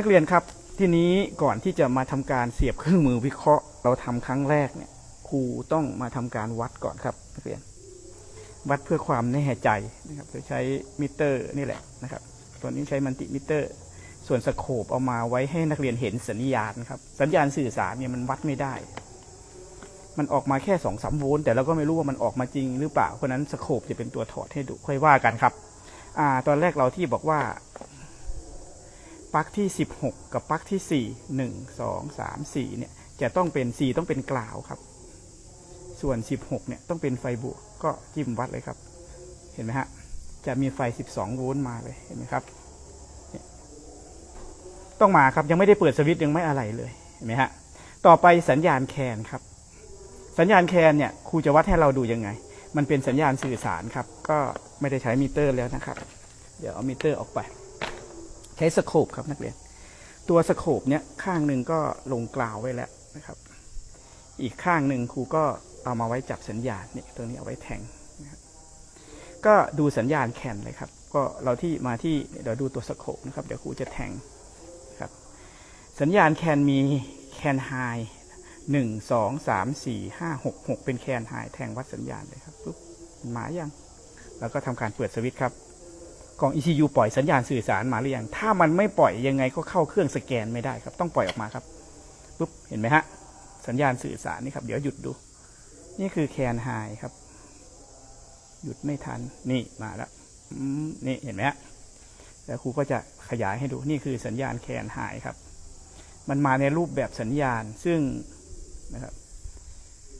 นักเรียนครับทีนี้ก่อนที่จะมาทำการเสียบเครื่องมือวิเคราะห์ เราทำครั้งแรกเนี่ยครูต้องมาทำการวัดก่อนครับนักเรียน วัดเพื่อความแน่ใจนะครับโดยใช้มิเตอร์นี่แหละนะครับตัวนี้ใช้มันติมิเตอร์ ส่วนสโคปเอามาไว้ให้นักเรียนเห็นสัญญาณครับสัญญาณสื่อสารเนี่ยมันวัดไม่ได้ มันออกมาแค่สองสามโวลต์แต่เราก็ไม่รู้ว่ามันออกมาจริงหรือเปล่าเพราะฉะนั้นสโคปจะเป็นตัวถอดให้ดูค่อยว่ากันครับอ่าตอนแรกเราที่บอกว่า ปลั๊กที่ 16 กับปลั๊กที่ 4 1 2 3 4 เนี่ย จะต้องเป็น 4 ต้องเป็นกล่าวครับ ส่วน 16 เนี่ย ต้องเป็นไฟบวก ก็จิ้มวัดเลยครับ เห็นไหมฮะ จะมีไฟ 12 โวลต์มาเลย เห็นไหมครับ ต้องมาครับ ยังไม่ได้เปิดสวิตช์ยังไม่อะไรเลย เห็นไหมฮะ ต่อไปสัญญาณแคนครับ สัญญาณแคนเนี่ย ครูจะวัดให้เราดูยังไง มันเป็นสัญญาณสื่อสารครับ ก็ไม่ได้ใช้มิเตอร์แล้วนะครับ เดี๋ยวเอามิเตอร์ออกไป ใช้สโคปครับนักเรียน ตัวสโคปเนี่ยข้างหนึ่งก็ลงกล่าวไว้แล้วนะครับ อีกข้างหนึ่งครูก็เอามาไว้จับสัญญาณนี่ตัวนี้เอาไว้แทงนะครับก็ดูสัญญาณแคนเลยครับ ก็เราที่มาที่เดี๋ยวดูตัวสโคปนะครับ เดี๋ยวครูจะแทงครับ สัญญาณแคนมีแคนไฮหนึ่งสองสามสี่ห้าหกหกเป็นแคนไฮแทงวัดสัญญาณเลยครับปุ๊บมายังแล้วก็ทำการเปิดสวิตช์ครับ กล่อง ECU ปล่อยสัญญาณสื่อสารมาหรือยัง ถ้ามันไม่ปล่อยยังไงก็เข้าเครื่องสแกนไม่ได้ครับ ต้องปล่อยออกมาครับ ปุ๊บ เห็นไหมฮะ สัญญาณสื่อสารนี่ครับ เดี๋ยวหยุดดู นี่คือแคนไฮครับ หยุดไม่ทัน นี่มาแล้ว นี่เห็นไหมฮะ แล้วครูก็จะขยายให้ดู นี่คือสัญญาณแคนไฮครับ มันมาในรูปแบบสัญญาณ ซึ่งนะครับ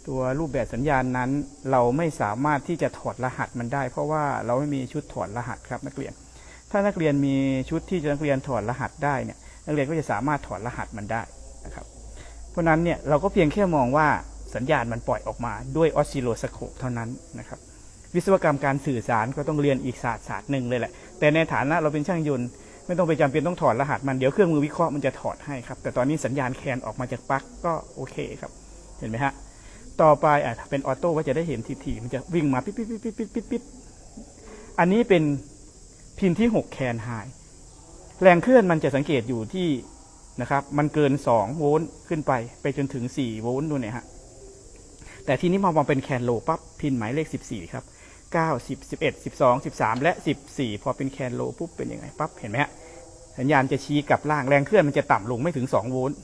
ตัวรูปแบบสัญญาณนั้น เราไม่สามารถที่จะถอดรหัสมันได้ เพราะว่าเราไม่มีชุดถอดรหัสครับนักเรียน ถ้านักเรียนมีชุดที่จะนักเรียนถอดรหัสได้เนี่ยนักเรียนก็จะสามารถถอดรหัสมันได้นะครับ เพราะนั้นเนี่ยเราก็เพียงแค่มองว่าสัญญาณมันปล่อยออกมาด้วยออสซิโลสโคปเท่านั้นนะครับวิศวกรรมการสื่อสารก็ต้องเรียนอีกศาสตร์ศาสตร์หนึ่งเลยแหละ แต่ในฐานะเราเป็นช่างยนต์ไม่ต้องไปจำเป็นต้องถอดรหัสมันเดี๋ยวเครื่องมือวิเคราะห์มันจะถอดให้ครับ แต่ตอนนี้สัญญาณแคนออกมาจากปลั๊กก็โอเคครับ เห็นไหมฮะ ต่อไปอะถ้าเป็นออโต้ก็จะได้เห็นทีๆมันจะวิ่งมาปิ๊ดปิ๊ดปิ๊ดปิ๊ดปิ๊ดปิ๊ดอันนี้เป็นพินที่6แคนไฮแรงเคลื่อนมันจะสังเกตอยู่ที่นะครับ มันเกิน2โวลต์ขึ้นไป ไปจนถึง4โวลต์ดูเนี่ยฮะแต่ทีนี้มามองเป็นแคนโลปั๊บพินหมายเลข14ครับ9 10 11 12 13และ14พอเป็นแคนโลปุ๊บเป็นยังไงปั๊บเห็นไหมฮะสัญญาณจะชี้กลับล่างแรงเคลื่อนมันจะต่ำลงไม่ถึง2โวลต์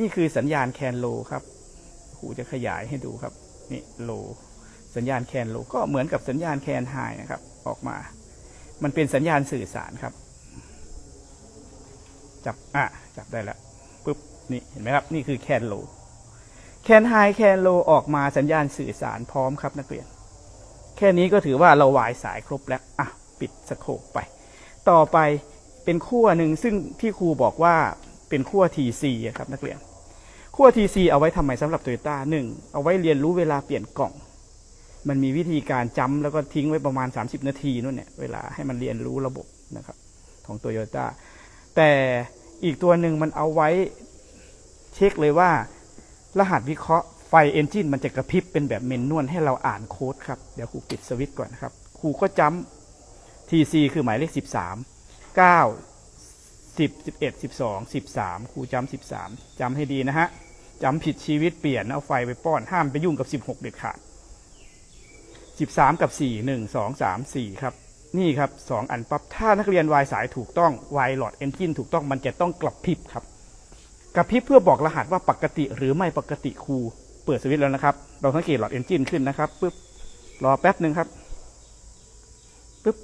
นี่คือสัญญาณแคนโลครับ ครูจะขยายให้ดูครับ นี่โล สัญญาณแคนโลก็เหมือนกับสัญญาณแคนไฮนะครับ ออกมา มันเป็นสัญญาณสื่อสารครับ จับอะจับได้แล้วปุ๊บนี่เห็นไหมครับ นี่คือแคนโลแคนไฮแคนโลออกมาสัญญาณสื่อสารพร้อมครับนักเรียน แค่นี้ก็ถือว่าเราวายสายครบแล้วอะปิดสโคปไป ต่อไปเป็นขั้วหนึ่งซึ่งที่ครูบอกว่าเป็นขั้ว TC ครับนักเรียน ขั้ว TC เอาไว้ทำไมสำหรับโตโยต้าหนึ่งเอาไว้เรียนรู้เวลาเปลี่ยนกล่อง มันมีวิธีการจำแล้วก็ทิ้งไว้ประมาณ 30 นาทีนู่นเนี่ยเวลาให้มันเรียนรู้ระบบนะครับของโตโยต้าแต่อีกตัวหนึ่งมันเอาไว้เช็คเลยว่า รหัสวิเคราะห์ไฟเอนจินมันจะกระพริบเป็นแบบเมนนวลให้เราอ่านโค้ดครับ เดี๋ยวครูปิดสวิตช์ก่อนนะครับครูก็จำ TC คือหมายเลข 13 9 10 11 12 13ครูจำ13จำให้ดีนะฮะจำผิดชีวิตเปลี่ยนเอาไฟไปป้อนห้ามไปยุ่งกับ16เด็ดขาด13กับ4 1 2 3 4ครับ นี่ครับ2อันปั๊บถ้านักเรียนวายสายถูกต้องวายหลอดเอนจินถูกต้องมันจะต้องกลับพริบครับกระพริบเพื่อบอกรหัสว่าปกติหรือไม่ปกติครูเปิดสวิตช์แล้วนะครับ เราสังเกตหลอดเอนจินขึ้นนะครับปึ๊บรอแป๊บหนึ่งครับปึ๊บ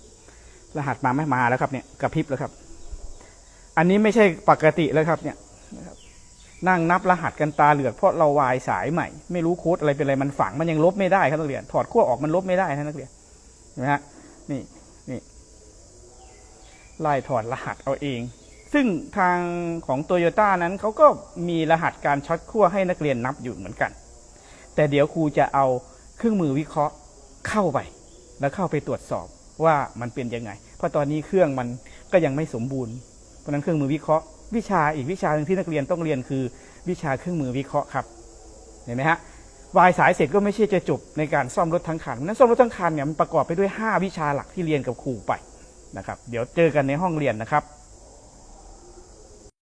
รหัสมาไม่มาแล้วครับเนี่ยกระพริบแล้วครับ อันนี้ไม่ใช่ปกติแล้วครับเนี่ยนะครับนั่งนับรหัสกันตาเหลือกเพราะเราวายสายใหม่ ไม่รู้โค้ดอะไรเป็นอะไรมันฝังมันยังลบไม่ได้ครับนักเรียนถอดขั้วออกมันลบไม่ได้นะนักเรียนเห็นไหมฮะนี่นี่ไล่ถอดรหัสเอาเอง ซึ่งทางของโตโยต้านั้นเขาก็มีรหัสการช็อตขั้วให้นักเรียนนับอยู่เหมือนกัน แต่เดี๋ยวครูจะเอาเครื่องมือวิเคราะห์เข้าไป แล้วเข้าไปตรวจสอบว่ามันเป็นยังไง เพราะตอนนี้เครื่องมันก็ยังไม่สมบูรณ์ เพราะนั้นเครื่องมือวิเคราะห์ วิชาอีกวิชาหนึ่งที่นักเรียนต้องเรียนคือวิชาเครื่องมือวิเคราะห์ครับ เห็นไหมฮะวายสายเสร็จก็ไม่ใช่จะจบในการซ่อมรถทั้งคันนั้นซ่อมรถทั้งคันเนี่ยมันประกอบไปด้วย 5 วิชาหลักที่เรียนกับครูไปนะครับ เดี๋ยวเจอกันในห้องเรียนนะครับ